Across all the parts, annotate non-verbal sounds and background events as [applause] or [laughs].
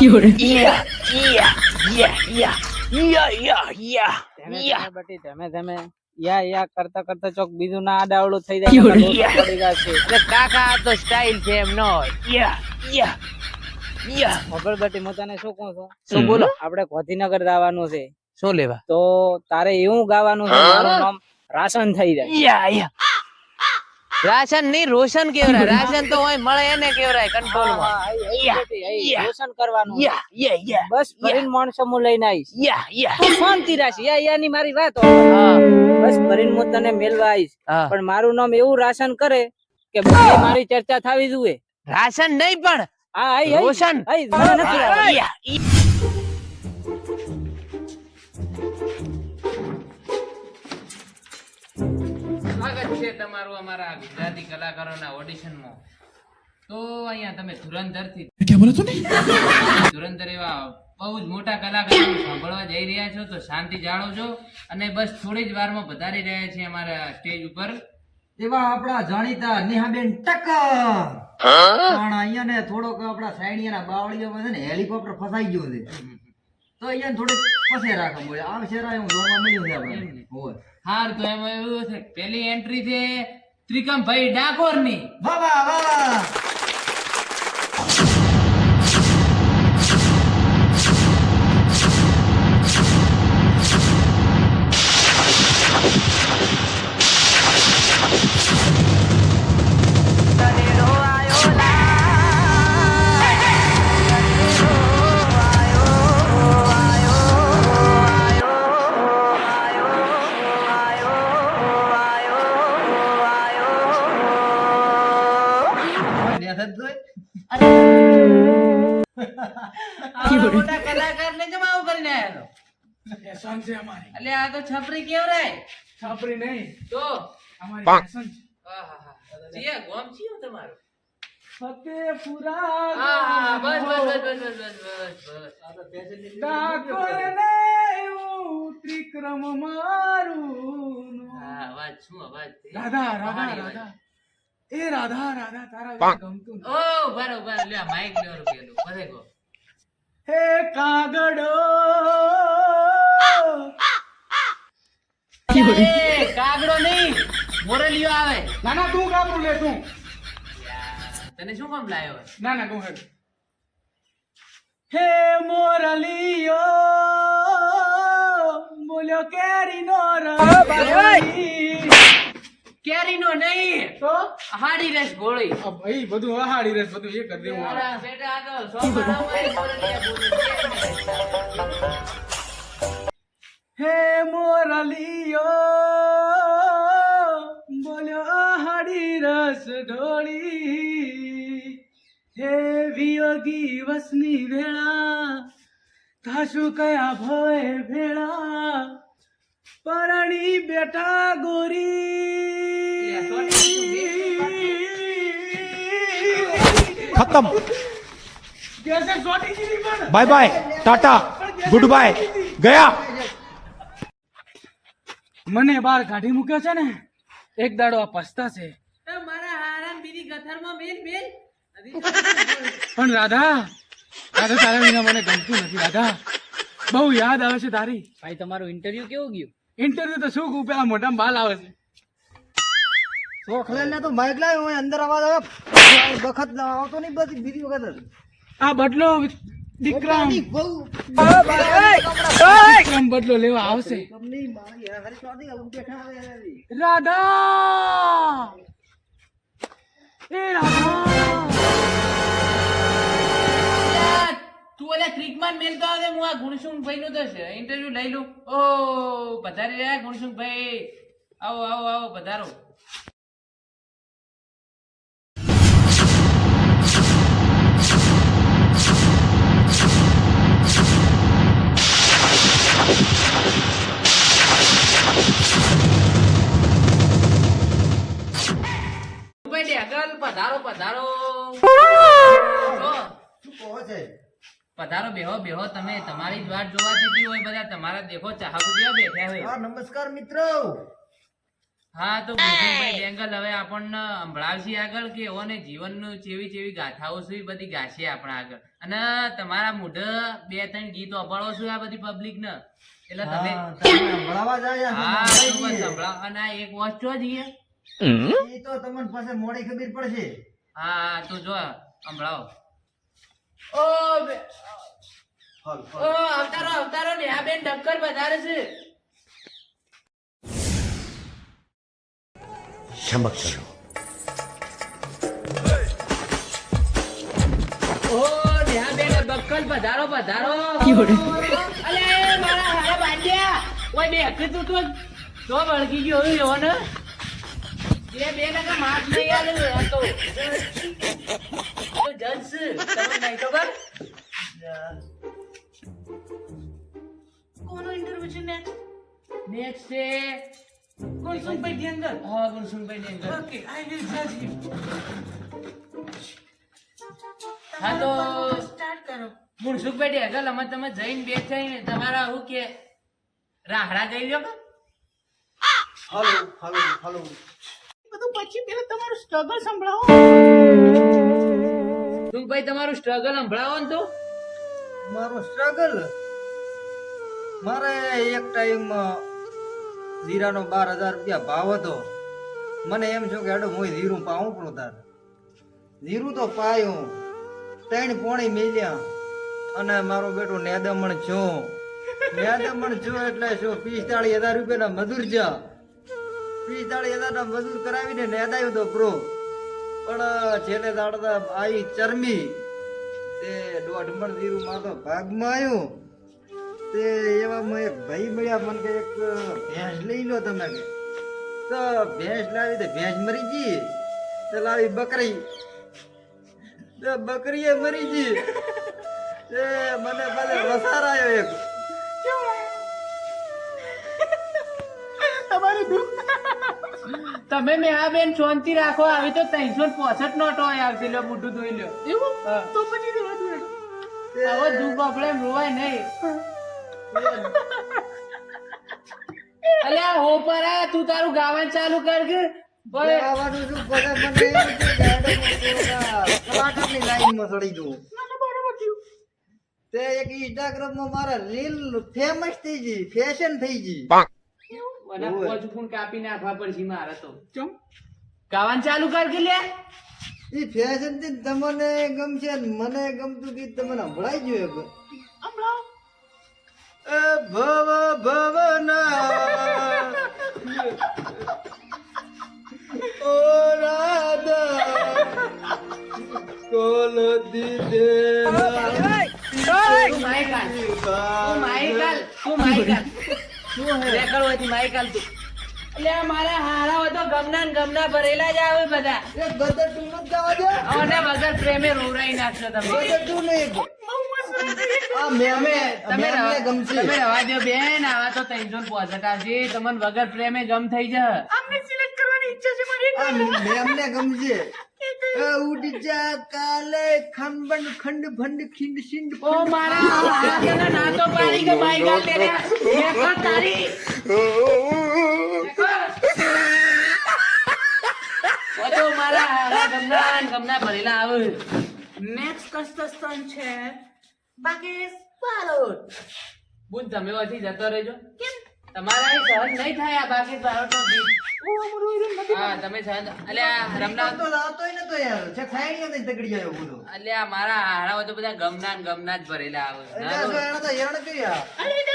有人 yeah, yeah, yeah, yeah, ધીમે yeah. ધીમે બટી યા યા કરતા કરતા ચોક બીજું ના આડાવડું થઈ જાય પડી ગયા એટલે કાકા આ તો સ્ટાઇલ છે એમ ન યા યા yeah. ખબર બટી હું તને શું કહું છું? શું બોલો? આપણે ગોધીનગર જવાનું છે. શું લેવા? તો તારે એવું ગાવાનું છે મારું નામ રાશન થઈ જાય. યા. રાશન નહીં રોશન કેવરાય? રાશન તો હોય મળે એને કેવરાય કંટ્રોલમાં. રોશન કરવાનું. બસ ભરીને માણસો હું લઈને આવીશ. તું શાંતિ રાખ યા યા ની મારી વાત બસ ભરીને હું તને મેળવા આવીશ. પણ મારું નામ એવું રાશન કરે કે બધી મારી ચર્ચા થવી જોઈએ. રાશન નહીં પણ હા. રોશન. નથી તમારું અમારા ગુજરાતી કલાકારોના ઓડિશનમાં તો અહીંયા તમે ધુરંધરથી ધુરંધર એવા બહુ જ મોટા કલાકારો સાંભળવા જઈ રહ્યા છો તો શાંતિ જાળવજો. અને બસ થોડી જ વારમાં પધારી રહ્યા છે અમારા સ્ટેજ ઉપર. એવા આપણા જાણીતા નેહાબેન ટક્કર. પણ અહીંયા ને થોડોક આપણા સાઈડિયાના બાવળીઓમાં છે ને હેલિકોપ્ટર ફસાઈ ગયું છે. તો અહીંયા થોડુંક પસે રાખવા મળે. આ શેરા હું જોવા મળ્યું છે આપણે હોય. હાર તો એમાં એવું છે પેલી એન્ટ્રી છે ત્રિકમભાઈ ડાકોરની. વાહ વાહ વાહ. જાન છે અમારી. એટલે આ તો છપરી કેવરાય? છપરી નહીં. તો? અમારી ફેશન છે. આહા જીયા ગોમ જીયો તમારો? ફતેપુરા આહા બસ બસ બસ બસ બસ બસ બસ. આ તો ફેશન ને. ઉતરી મારું હા રાધા રાધા રાધા. એ રાધા રાધા તારા ગમતું ઓ બરોબર લ્યા માઈક લેવાનું પેલું હે કાગડો. કાગડો નહીં. મોરલિયો આવે. ના ના તું ગાબરું લે તું. તને શું કામ લાયો? ના ના તું હે મોરલીઓ બોલ્યો કેરીનો રસ. કેરીનો નહીં. તો? હાડી રેસ ગોળી. ભાઈ બધું હાડી રેસ બધું એ કરી દેવું બેટા આ તો हे मोरलियो बोलो हरी रस ढोली हे वियोगी वसनी भेड़ा थासु कया भय भेड़ा परणी बेटा गोरी खत्म। Bye bye tata good bye गया। મને બહાર કાઢી મૂક્યો છે ને એક દાડો આ પસ્તા છે. એ મારા હારાને બીજી ગથરમાં મેલ મેલ. પણ રાધા રાધા તારા વિના મને ગમતું નથી રાધા. બહુ યાદ આવે છે તારી. ભાઈ તમારું ઇન્ટરવ્યુ કેવું ગયું? ઇન્ટરવ્યુ તો શું કહું પેલા મોટા બાલ આવે છે. શોખ ને તો માઇક લાવ્યો અંદર અવાજ આવે. વખત આવતો નહીં બધી બીજી વખત આ બદલો વિક્રમ વિક્રમ બદલો લેવા આવશે. રાધા. એ રાધા. યાર, તું ઓલા ક્રિકમાં મેલતો આવે હું આ ગુણસુંગ ભાઈ નું તો ઇન્ટરવ્યુ લઈ લઉં. ઓ પધારી રહ્યા ગુણસુંગ ભાઈ આવો આવો આવો પધારો. ભાઈ આગળ પધારો પધારો. જો, શું કહો છે? પધારો બેહો બેહો. તમે તમારી જ વાટ જોવા દીધી હોય બધા તમારા દેખો ચાહકો જેવા બેઠા હોય. હા નમસ્કાર મિત્રો. હા તો ભૂષણભાઈ બેંગલ હવે આપણને સંભળાવશે આગળ કે એઓને જીવનનું ચેવી ચેવી ગાથાઓ છે બધી ગાશે આપણે આગળ. અને તમારા મૂઢ બે ત્રણ ગીત અભાળો છું આ બધી પબ્લિક ને એટલે તમે હા, તમે સંભળાવા જાય હા સંભળાવી. અને એક વોચ ચો જઈએ ઈ તો તમને પાસે મોડી ખબર પડશે. હા તો જો સંભળાવો. ઓ બે- ઓ અવતારો અવતારો ને આ બેન ટક્કર વધારે છે. ઓ નેહા બક્કલ પધારો પધારો. અલે મારા હારા બાંધ્યા ઓય બે હકે તું તો વળગી ગયો એવો ને. કોનો ઇન્ટરવ્યુ છે નેક્સ્ટ નેક્સ્ટ છે ગુણસુમભાઈ ની અંદર હા ની અંદર ઓકે આઈ વિલ જજ યુ હા તો સ્ટાર્ટ કરો. ગુણસુખભાઈ ઢેગલ અમે તમે જઈને બેઠા ને તમારા હું કે રાહડા ગઈ લ્યો કે? હલો હલો હાલો પછી પેલા તમારું સ્ટ્રગલ સંભળાવો. ગુણસુખભાઈ તમારું સ્ટ્રગલ સંભળાવો ને તો? મારો સ્ટ્રગલ મારે એક ટાઈમ જીરાનો બાર હજાર રૂપિયા ભાવ હતો. મને એમ છો કે હેડો હું જીરું પાવું પણ તાર. જીરું તો પાયું. ત્રણ પોણી મેલ્યા. અને મારો બેટો નેદમણ છો નેદમણ છો એટલે શું પિસ્તાળીસ હજાર રૂપિયાના મજૂર છે પિસ્તાળીસ હજારના મજૂર કરાવીને નેદાયો તો પ્રો. પણ છેલ્લે દાડતા આવી ચરમી, તે દોઢ મણ જીરું માં તો ભાગમાં આવ્યું તે એવામાં એક ભાઈ મળ્યા, મને કે એક ભેંસ લઈ લો તમે કે. તો ભેંસ લાવી તો ભેંસ મરી ગઈ. તો લાવી બકરી. તો બકરીએ મરી ગઈ. તે મને ભલે વસાર આવ્યો એક. તમારી દુઃખ [laughs] તમે મેં આ બેન શાંતિ રાખો આવી તો ત્રણસો પોસઠ નોટો આવશે લ્યો મોટું ધોઈ લ્યો. એવું? તો પછી રહેવા દો આવો આપણે રોવાય નહીં. અલ્યા હો પર આ તું તારું ગાવાનું ચાલુ કર કે? ગાવાનું શું? બધા મને કલાકારની લાઈનમાં ચડી ના ના થયું. તે એક ઇન્સ્ટાગ્રામમાં મારા રીલ ફેમસ થઈ ગઈ ફેશન થઈ ગઈ. ઓવે. પોચ ફૂન કાપી નાખવા પડશે મારે તો. ચમ. ગાવાનું ચાલુ કર કે લે? એ ફેશનથી તમને ગમશે મને ગમતું ગીત તમને સંભળાઈ ગયું એક હોયથી માઈક હાલ તું. મારા હારા હોય તો ગમના ને ગમના ભરેલા જ આવે બધા. એ ગદર તું નથી ગાવા દે? અને વગર પ્રેમે રોવરાઈ નાખશો તમે. ગદર તું નહીં. આ મેમે તમે ગમશે. તમે રવા દો બેન આવા તો ત્રણસો પોસઠ તમને વગર પ્રેમે ગમ થઈ જશે. આમને સિલેક્ટ કરવાની ઈચ્છા છે મારી મેમને ગમશે. ઉડી જા કાલે ખંબન ખંડ ભંડ ખિંડ સિંડ ઓ મારા હારા ના તો પાડી કે ભાઈ ગાલ [laughs] તેરે દેખો તારી. ઓ તો મારા ગમના ગમના ભરેલા આવે. નેક્સ્ટ કસ્ટસ્ટન છે. બાગેશ બારોટ બુન તમે ઓછી જતો રહેજો. કેમ? તમારા સહન નહીં થાય આ બાકી બારોટનો બીજ ઓ અમારું હીરો નથી હા તમે સહન અલ્યા રમના તો નતો યાર છે ખાઈ નહીં તગડી જાય બોલો અલ્યા મારા હારા તો બધા ગમના ગમના જ ભરેલા આવે. એટલે તો- કર્યા.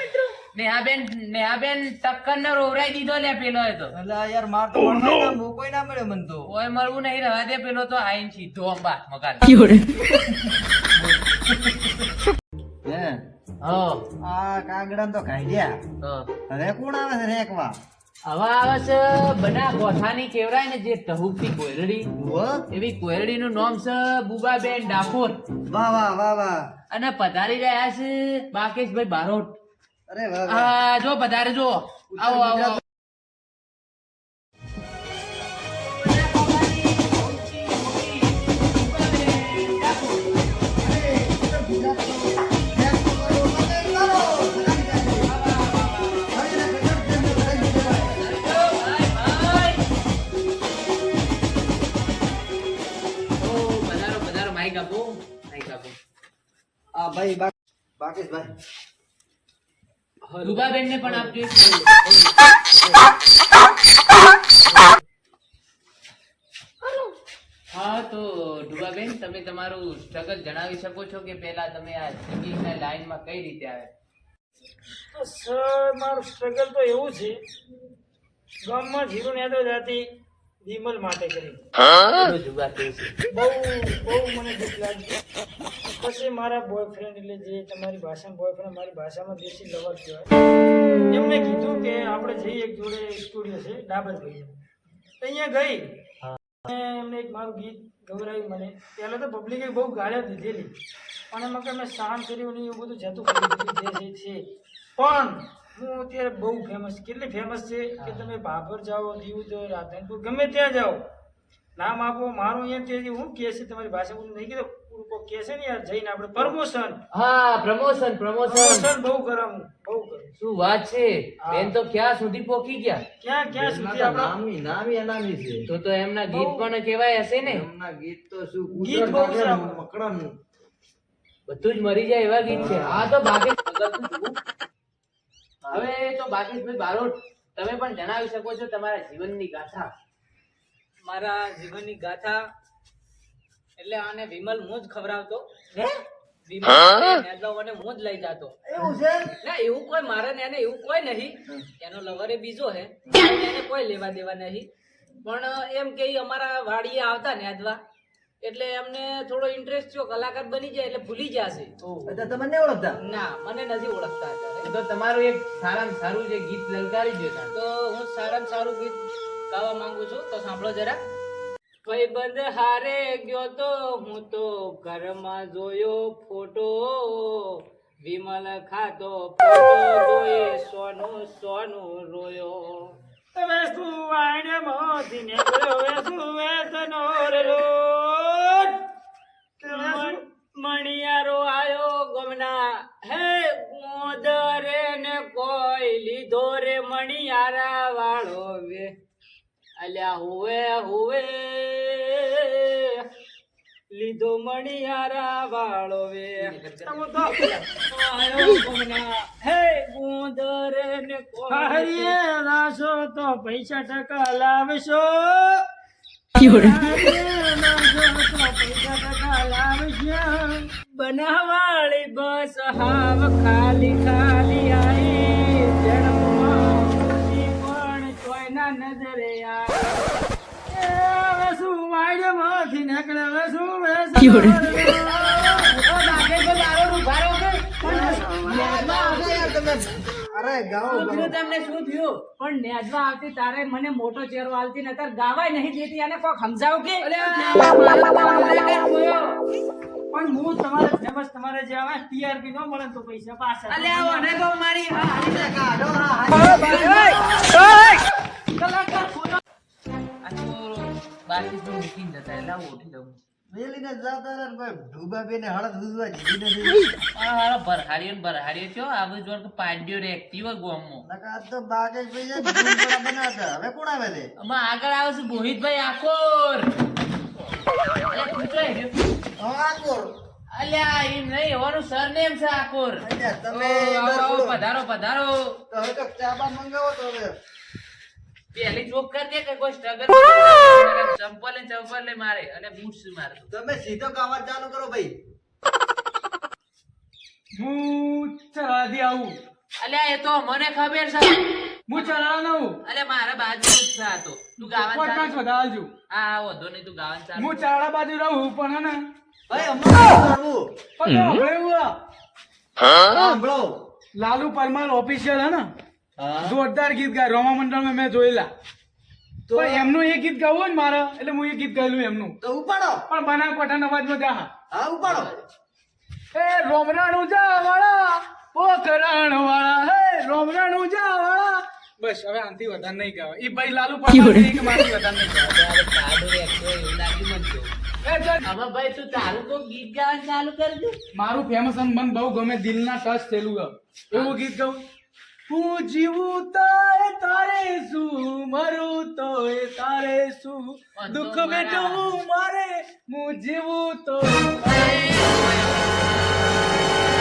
મિત્રો. નેહાબેન નેહાબેન ટક્કર ને રોવરાઈ દીધો લે પેલો એ તો. એટલે યાર માર તો મોકોય ના મળ્યો મન તો. ઓય મળવું નહીં રવા દે પેલો તો આઈન સીધો અંબા મકાન. હે? હા આ કાગડા તો ખાઈ ગયા. હવે કોણ આવે છે રેકવા હવે આવે છે બના ગોઠાની કેવરાય ને જે ટહુકતી કોયરડી. એવી કોયરડી નું નામ છે બુબાબેન ડાકોર. વાહ વાહ વાહ વાહ. અને પધારી રહ્યા છે બાકેશભાઈ બારોટ. અરે વાહ જો પધારે જો આવો આવો. આવો. ભાઈ બાકેશભાઈ. રૂપાબેન ને પણ આપજો હા તો ડુબાબેન તમે તમારું સ્ટ્રગલ જણાવી શકો છો કે પહેલા તમે આ સિંગિંગના લાઈનમાં કઈ રીતે આવ્યા? તો સર મારું સ્ટ્રગલ તો એવું છે. ગામમાં જીરો નેતો જાતિ વિમલ માટે કરી. બોલો જુગા છે. બહુ બહુ મને દુઃખ લાગ્યું પછી મારા બોયફ્રેન્ડ એટલે જે તમારી ભાષામાં બોયફ્રેન્ડ મારી ભાષામાં દેશી લવર કહેવાય. એમને કીધું કે આપણે જઈએ એક જોડે સ્ટુડિયો છે ડાબરભાઈ તો અહીંયા ગઈ. એમને એક મારું ગીત ગૌરાવ્યું મને. પહેલાં તો પબ્લિકે બહુ ગાળ્યા દીધેલી. પણ એમાં કે મેં સહન કર્યું નહીં એવું બધું જતું કરી જે જે છે. પણ હું અત્યારે બહુ ફેમસ કેટલી ફેમસ છે કે તમે ભાભર જાઓ દીવ રાધનપુર ગમે ત્યાં જાઓ. નામ આપો મારું અહીંયા તેથી હું કે છે તમારી ભાષા હું નહીં કીધું પૂરકો કે છે ને યાર જઈને આપણે પ્રમોશન. હા પ્રમોશન પ્રમોશન. પ્રમોશન બહુ કરાવું બહુ કરું શું વાત છે? બેન તો ક્યાં સુધી પોકી ગયા? ક્યાં ક્યાં સુધી આપણા નામી નામી અનામી છે. તો તો એમના ગીત પણ કહેવાય હશે ને? એમના ગીત તો શું ગીત બહુ. મકડાનું. બધું જ મરી જાય એવા ગીત છે. હા. તો બાકી હવે તો બાકી બારોટ તમે પણ જણાવી શકો છો તમારા જીવનની ગાથા. મારા જીવનની ગાથા એટલે આને વિમલ હું જ ખવડાવતો. વિમલ હું? જ લઈ જાતો. એવું છે? ના એવું કોઈ મારે ને એને એવું કોઈ નહીં. એનો લવર એ બીજો હે એને કોઈ લેવા દેવા નહીં. પણ એમ કે અમારા વાડીએ આવતા નેદવા. એટલે એમને થોડો ઇન્ટરેસ્ટ થયો કલાકાર બની જાય એટલે ભૂલી જશે. તમને તમે નહીં ઓળખતા? ના મને નથી ઓળખતા તો તમારું એક સારામાં સારું જે ગીત લલકારી દો તો હું સારામાં સારું ગીત ગાવા માંગુ છું તો સાંભળો જરા. ભાઈબંધ હારે ગયો તો હું તો ઘરમાં જોયો ફોટો. વિમલ ખાતો ફોટો જોઈ સોનું સોનું રોયો. તમે સુવાણ મોતી ને ગયો સુવે તનોર શું- મણિયારો આયો ગમના. હે ગોદરે ને કોઈ લીધો રે મણિયારા વાળો વે. અલ્યા હુવે હુવે લીધો મણિયારા વાળો વે. તમે તો આયો ગમના. હે ગોદરે ને કોઈ હરિયે રાશો તો પૈસા ટકા લાવશો [laughs] બનાવાળી બસ હાવ ખાલી ખાલી આવી જન્મમાં પણ કોઈના નજરે આવે શું હવે શું વાડ્યમાંથી નીકળે? શું વેસ અરે શું તમને શું થયું પણ નેજવા આવતી તારે મને મોટો ચેરો આલતી ને તાર ગાવાય નહીં દેતી અને કોક સમજાવ કે પણ હું તમારે ફેમસ તમારે જે આવે ટીઆરપી ન મળે તો પૈસા પાછા તો બાકી તો મૂકીને જતા એટલે ઉઠી જવું વેલીને જાતા રે ને ભાઈ ઢુબાબેને હળદ દૂધવા જીવી નથી. આ હાલો ભરહાડીયો ને ભરહાડીયો થયો આ બધું જોર કે પાડ્યો રે એક્ટિવ ગોમમાં. નકા તો બાગેશ ભાઈ છે ને ધૂમ હવે કોણ આવે છે? આમાં આગળ આવે છે મોહિતભાઈ આકોર. કોણ અલ્યા એમ નહીં એવાનું સરનેમ છે આકોર. તમે પધારો પધારો. તો હવે તો ચા બા મંગાવો તો હવે. પેલી જોક કરી દે કે કોઈ સ્ટ્રગલ ચંપલ ને ચંપલ ને મારે અને બૂટ્સ મારે. તમે સીધો કામ ચાલુ કરો ભાઈ. હું ચલાદી આવું. અલ્યા એ તો મને ખબર છે. હું ચલાવવાનો આવું. અલ્યા મારા બાજુ જ છે આ તો. તું ગાવાનું પાંચ પાંચ ચાલુ હા હા વાંધો નહીં તું ગાવાનું ચાલુ હું ચાળા બાજુ રહું પણ હે ને. ભાઈ હમણાં કરવું પણ હવે સાંભળો લાલુ પરમાર ઓફિશિયલ હે ને. હા જોરદાર ગીત ગાય. રોમા મંડળ મેં જોયેલા. તો એમનું એ ગીત ગાવું હોય ને મારે એટલે હું એ ગીત ગાયેલું એમનું. તો ઉપાડો. પણ બનાવ પઠાણ અવાજમાં ગા હા ઉપાડો. હે રોમરાણું જા વાળા પોખરણ વાળા હે રોમરાણું જા વાળા બસ હવે આનથી વધારે નહીં ગાવા ઈ ભાઈ લાલુ પણ કે મારી વધારે નહીં ગાવા. એ ભાઈ તું તારું તો ગીત ગાવાનું ચાલુ કરજો. મારું ફેમસ અને મને બહુ ગમે દિલના ટચ થયેલું. એવું ગીત ગાઉં? હું જીવું તો એ તારે શું? મરું તો એ તારે શું? દુઃખ વેઠવું મારે હું જીવું તો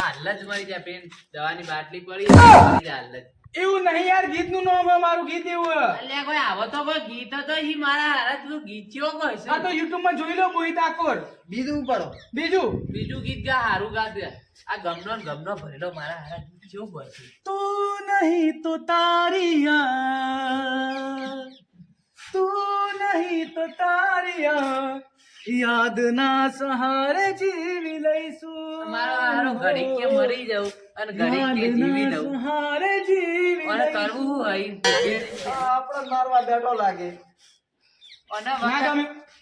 હાલ જ મરી જાય પેન દવાની બાટલી પડી હાલ જ. એવું નહીં યાર ગીતનું નામ મારું ગીત એવું હે. અલ્યા કોઈ આવો તો કોઈ ગીત હતો ઈ મારા હારા તું ગીત ચેવો કોઈ છે? આ તો YouTube માં જોઈ લો મોહિત આકોર. બીજું પડો? બીજું? બીજું ગીત ગા હારું ગા આ ગમનો ગમનો ભરેલો મારા હારા. ગીત તું નહીં તો તારિયા તું નહીં તો તારિયા યાદ યાદના સહારે જીવી લઈશું. મારો ઘડી કે મરી જાઉં અને ઘડી કે જીવી લઉં. સહારે જીવી અને કરવું હોય. આપણે મારવા બેઠો લાગે. અને વગર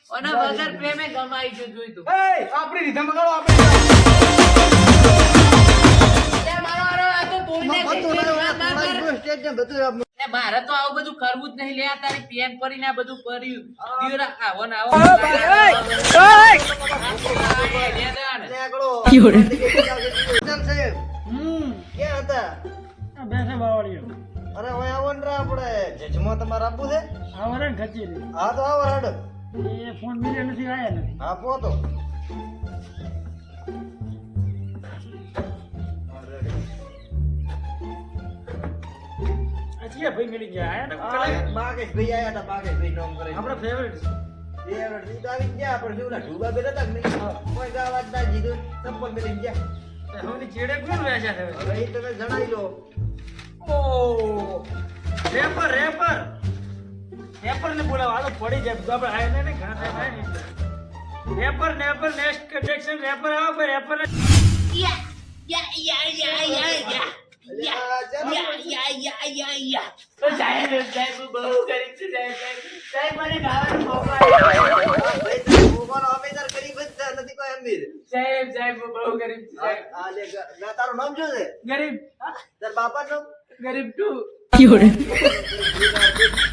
અને વગર પ્રેમે ગમાઈ જો જોઈ તું. એ આપણી રીધમ વગાડો આપણે મારે તો આવું બધું કરવું જ નહીં. લે આ તારી પેન પડીને આ બધું કર્યું દિયોરા આવો. ને આવો લે દાણ. બેસે બાવળીઓ. અરે હવે આવો ને રા આપણે. જજમાં તમારે આપવું છે? આવો રે. ને હા તો આવો એ ફોન નથી આયા નથી. આપો તો. છીએ ભાઈ મિલી ગયા. આયા તો આ પેલા બાગેશભાઈ આયા હતા બાગેશભાઈ નોમ કરે આપણા ફેવરેટ બે ઈ તો આવી ગયા આપણે શું ઓલા ઢુબા બેઠા હતા નહીં? કોઈ ગાવા જ ના જીધું ચપ્પલ મેલી ગયા. છે હવે ચેડે કોણ વેચ્યા છે હવે? એ તમે જણાવી લો. ઓ રેપર રેપર રેપર ને બોલાવો આ તો પડી જાય. તો આપણે આયા ને ઘણા થાય ને. રેપર નેપર નેક્સ્ટ કન્ટેક્શન રેપર આવો ભાઈ રેપર યા યા યા યા ગરીબ ગરીબ નથી કોઈ અમીર સાહેબ સાહેબ બહુ ગરીબ સાહેબ. આ લે ગ- ગ- તારું નામ શું છે? ગરીબ. તાર બાપા નું ગરીબ તું. [laughs]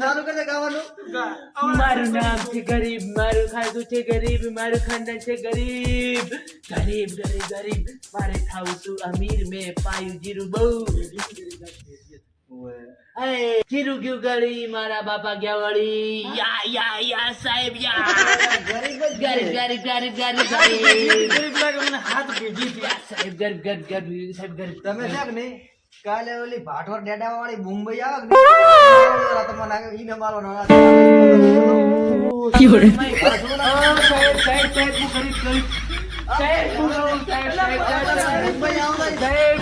ચાલુ ગાવાનું? મારું નામ છે ગરીબ મારું ખાધું છે ગરીબ મારું ખાનદાન છે ગરીબ. ગરીબ ગરીબ ગરીબ. મારે થાવું છું અમીર મેં પાયું જીરું બહુ. જીરું ગયું ગળી મારા બાપા ગયા વળી. યા યા યા સાહેબ યા. ગરીબ. ગરીબ ગરીબ ગરીબ ગરીબ ગરીબ ગરીબ લાગે મને હાથ ભેજી સાહેબ ગરીબ ગરીબ ગરીબ સાહેબ ગરીબ. તમે કે નહીં? કાલે ઓલી ભાટવર ડેડા વાળી મુંબઈ આવે? તમને ઈને મારો. સાહેબ સાહેબ સાહેબ સાહેબ